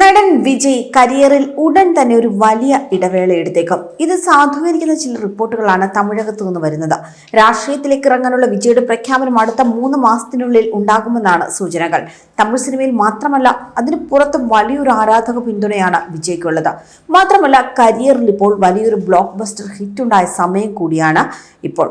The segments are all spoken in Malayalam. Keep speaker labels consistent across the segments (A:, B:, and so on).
A: നടൻ വിജയ് കരിയറിൽ ഉടൻ തന്നെ ഒരു വലിയ ഇടവേള എടുത്തേക്കും. ഇത് സാധൂകരിക്കുന്ന ചില റിപ്പോർട്ടുകളാണ് തമിഴകത്തു നിന്ന് വരുന്നത്. രാഷ്ട്രീയത്തിലേക്ക് ഇറങ്ങാനുള്ള വിജയുടെ പ്രഖ്യാപനം അടുത്ത മൂന്ന് മാസത്തിനുള്ളിൽ ഉണ്ടാകുമെന്നാണ് സൂചനകൾ. തമിഴ് സിനിമയിൽ മാത്രമല്ല അതിന് പുറത്തും വലിയൊരു ആരാധക പിന്തുണയാണ് വിജയ്ക്കുള്ളത്. മാത്രമല്ല കരിയറിൽ ഇപ്പോൾ വലിയൊരു ബ്ലോക്ക് ബസ്റ്റർ ഹിറ്റ് ഉണ്ടായ സമയം കൂടിയാണ് ഇപ്പോൾ.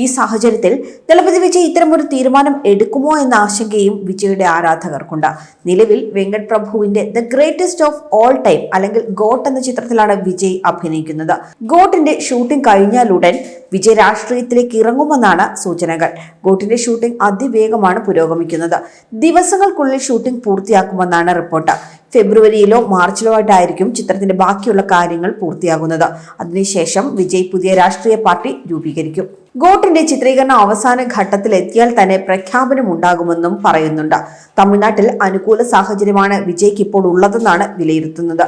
A: ഈ സാഹചര്യത്തിൽ ദളപതി വിജയ് ഇത്തരമൊരു തീരുമാനം എടുക്കുമോ എന്ന ആശങ്കയും വിജയുടെ ആരാധകർക്കുണ്ട്. നിലവിൽ വെങ്കട് പ്രഭുവിന്റെ the greatest of all time അല്ലെങ്കിൽ ഗോട്ട് എന്ന ചിത്രത്തിലാണ് വിജയ് അഭിനയിക്കുന്നത്. ഗോട്ടിന്റെ ഷൂട്ടിംഗ് കഴിഞ്ഞാലുടൻ വിജയ് രാഷ്ട്രീയത്തിലേക്ക് ഇറങ്ങുമെന്നാണ് സൂചനകൾ. ഗോട്ടിന്റെ ഷൂട്ടിംഗ് അതിവേഗമാണ് പുരോഗമിക്കുന്നത്. ദിവസങ്ങൾക്കുള്ളിൽ ഷൂട്ടിംഗ് പൂർത്തിയാക്കുമെന്നാണ് റിപ്പോർട്ട്. ഫെബ്രുവരിയിലോ മാർച്ചിലോ ആയിട്ടായിരിക്കും ചിത്രത്തിന്റെ ബാക്കിയുള്ള കാര്യങ്ങൾ പൂർത്തിയാകുന്നത്. അതിനുശേഷം വിജയ് പുതിയ രാഷ്ട്രീയ പാർട്ടി രൂപീകരിക്കും. ഗോട്ടിന്റെ ചിത്രീകരണം അവസാന ഘട്ടത്തിലെത്തിയാൽ തന്നെ പ്രഖ്യാപനം ഉണ്ടാകുമെന്നും പറയുന്നുണ്ട്. തമിഴ്നാട്ടിൽ അനുകൂല സാഹചര്യമാണ് വിജയ്ക്ക് ഇപ്പോൾ ഉള്ളതെന്നാണ് വിലയിരുത്തുന്നത്.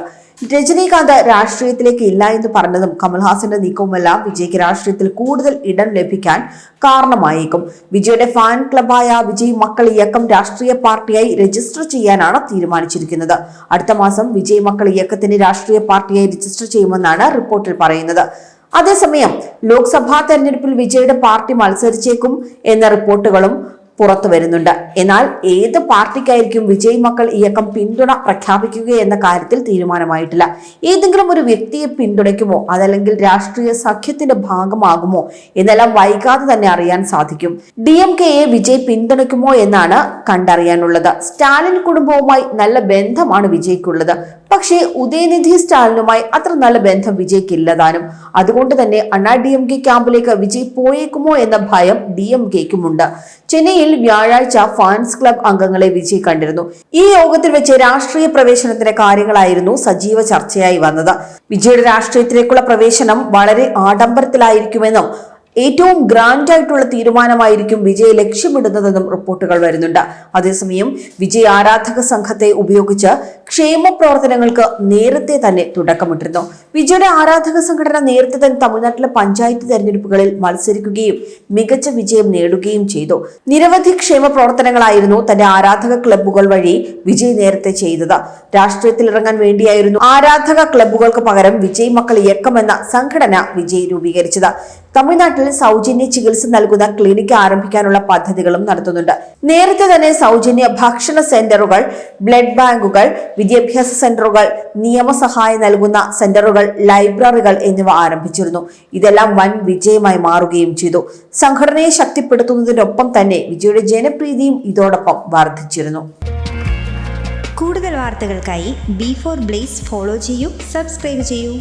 A: രജനീകാന്ത് രാഷ്ട്രീയത്തിലേക്ക് ഇല്ല എന്ന് പറഞ്ഞതും കമൽഹാസന്റെ നീക്കവുമെല്ലാം വിജയ്ക്ക് രാഷ്ട്രീയത്തിൽ കൂടുതൽ ഇടം ലഭിക്കാൻ കാരണമായേക്കും. വിജയുടെ ഫാൻ ക്ലബായ വിജയ് മക്കൾ ഇയക്കം രാഷ്ട്രീയ പാർട്ടിയായി രജിസ്റ്റർ ചെയ്യാനാണ് തീരുമാനിച്ചിരിക്കുന്നത്. അടുത്ത മാസം വിജയ് മക്കൾ ഇയക്കത്തിന് രാഷ്ട്രീയ പാർട്ടിയായി രജിസ്റ്റർ ചെയ്യുമെന്നാണ് റിപ്പോർട്ടിൽ പറയുന്നത്. അതേസമയം ലോക്സഭാ തെരഞ്ഞെടുപ്പിൽ വിജയുടെ പാർട്ടി മത്സരിച്ചേക്കും എന്ന റിപ്പോർട്ടുകളും പുറത്തു വരുന്നുണ്ട്. എന്നാൽ ഏത് പാർട്ടിക്കായിരിക്കും വിജയ് മക്കൾ ഇയക്കം പിന്തുണ പ്രഖ്യാപിക്കുക എന്ന കാര്യത്തിൽ തീരുമാനമായിട്ടില്ല. ഏതെങ്കിലും ഒരു വ്യക്തിയെ പിന്തുണയ്ക്കുമോ അതല്ലെങ്കിൽ രാഷ്ട്രീയ സഖ്യത്തിന്റെ ഭാഗമാകുമോ എന്നെല്ലാം വൈകാതെ തന്നെ അറിയാൻ സാധിക്കും. ഡി എം കെയെ വിജയ് പിന്തുണയ്ക്കുമോ എന്നാണ് കണ്ടറിയാനുള്ളത്. സ്റ്റാലിൻ കുടുംബവുമായി നല്ല ബന്ധമാണ് വിജയ്ക്കുള്ളത്. പക്ഷേ ഉദയനിധി സ്റ്റാലിനുമായി അത്ര നല്ല ബന്ധം വിജയ്ക്കില്ലതാനും അതുകൊണ്ട് തന്നെ അണ്ണാ ഡി എം കെ ക്യാമ്പിലേക്ക് വിജയ് പോയേക്കുമോ എന്ന ഭയം ഡി എം കെക്കുമുണ്ട്. ചെന്നൈയിൽ വ്യാഴാഴ്ച ഫാൻസ് ക്ലബ് അംഗങ്ങളെ വിജയ് കണ്ടിരുന്നു. ഈ യോഗത്തിൽ വെച്ച് രാഷ്ട്രീയ പ്രവേശനത്തിന്റെ കാര്യങ്ങളായിരുന്നു സജീവ ചർച്ചയായി വന്നത്. വിജയുടെ രാഷ്ട്രീയത്തിലേക്കുള്ള പ്രവേശനം വളരെ ആഡംബരത്തിലായിരിക്കുമെന്നും ഏറ്റവും ഗ്രാൻഡ് ആയിട്ടുള്ള തീരുമാനമായിരിക്കും വിജയ് ലക്ഷ്യമിടുന്നതെന്നും റിപ്പോർട്ടുകൾ വരുന്നുണ്ട്. അതേസമയം വിജയ് ആരാധക സംഘത്തെ ഉപയോഗിച്ച് ക്ഷേമ പ്രവർത്തനങ്ങൾക്ക് നേരത്തെ തന്നെ തുടക്കമിട്ടിരുന്നു. വിജയുടെ ആരാധക സംഘടന നേരത്തെ തന്നെ തമിഴ്നാട്ടിലെ പഞ്ചായത്ത് തെരഞ്ഞെടുപ്പുകളിൽ മത്സരിക്കുകയും മികച്ച വിജയം നേടുകയും ചെയ്തു. നിരവധി ക്ഷേമ പ്രവർത്തനങ്ങളായിരുന്നു തന്റെ ആരാധക ക്ലബ്ബുകൾ വഴി വിജയ് നേരത്തെ ചെയ്തത്. രാഷ്ട്രീയത്തിൽ ഇറങ്ങാൻ വേണ്ടിയായിരുന്നു ആരാധക ക്ലബ്ബുകൾക്ക് പകരം വിജയ് മക്കൾ ഇയക്കം എന്ന സംഘടന വിജയ് രൂപീകരിച്ചത്. തമിഴ്നാട്ടിൽ സൗജന്യ ചികിത്സ നൽകുന്ന ക്ലിനിക്ക് ആരംഭിക്കാനുള്ള പദ്ധതികളും നടത്തുന്നുണ്ട്. നേരത്തെ തന്നെ സൗജന്യ ഭക്ഷണ സെന്ററുകൾ ബ്ലഡ് ബാങ്കുകൾ വിദ്യാഭ്യാസ സെന്ററുകൾ നിയമസഹായം നൽകുന്ന സെന്ററുകൾ ലൈബ്രറികൾ എന്നിവ ആരംഭിച്ചിരുന്നു. ഇതെല്ലാം വൻ വിജയമായി മാറുകയും ചെയ്തു. സംഘടനയെ ശക്തിപ്പെടുത്തുന്നതിനൊപ്പം തന്നെ വിജയുടെ ജനപ്രീതിയും ഇതോടൊപ്പം വർദ്ധിച്ചിരുന്നു.
B: കൂടുതൽ വാർത്തകൾക്കായി ബി ഫോർ ബ്ലേസ് ഫോളോ ചെയ്യൂ സബ്സ്ക്രൈബ് ചെയ്യൂ.